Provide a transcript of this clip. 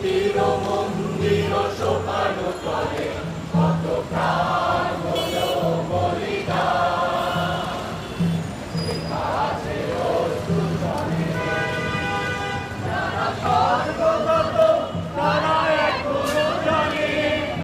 চিরমন্দ